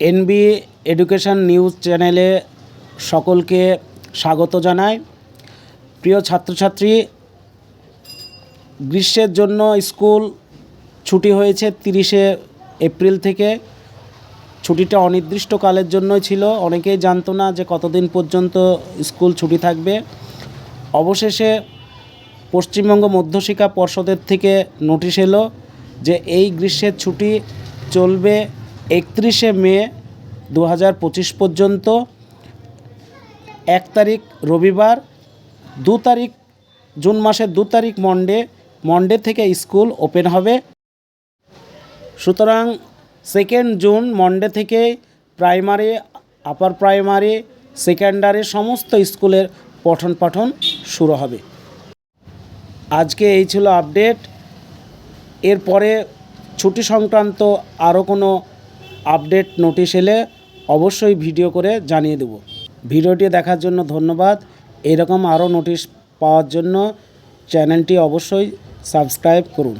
NB education news চ্যানেলে সকলকে স্বাগত জানাই। প্রিয় ছাত্রছাত্রী, গ্রীষ্মের জন্য স্কুল ছুটি হয়েছে তিরিশে এপ্রিল থেকে। ছুটিটা অনির্দিষ্টকালের জন্যই ছিল। অনেকেই জানতো না যে কতদিন পর্যন্ত স্কুল ছুটি থাকবে। অবশেষে পশ্চিমবঙ্গ মধ্যশিক্ষা পর্ষদের থেকে নোটিশ এলো যে এই গ্রীষ্মের ছুটি চলবে একত্রিশে মে দু হাজার পঁচিশ পর্যন্ত, এক তারিখ রবিবার, দু তারিখ জুন মাসের দু তারিখ মন্ডে মন্ডে থেকে স্কুল ওপেন হবে। সুতরাং সেকেন্ড জুন মন্ডে থেকে প্রাইমারি, আপার প্রাইমারি, সেকেন্ডারি সমস্ত স্কুলের পঠন পাঠন শুরু হবে। আজকে এই ছিল আপডেট। এরপরে ছুটি সংক্রান্ত আরও কোনো আপডেট নোটিশ এলে অবশ্যই ভিডিও করে জানিয়ে দেব। ভিডিওটি দেখার জন্য ধন্যবাদ। এরকম আরও নোটিশ পাওয়ার জন্য চ্যানেলটি অবশ্যই সাবস্ক্রাইব করুন।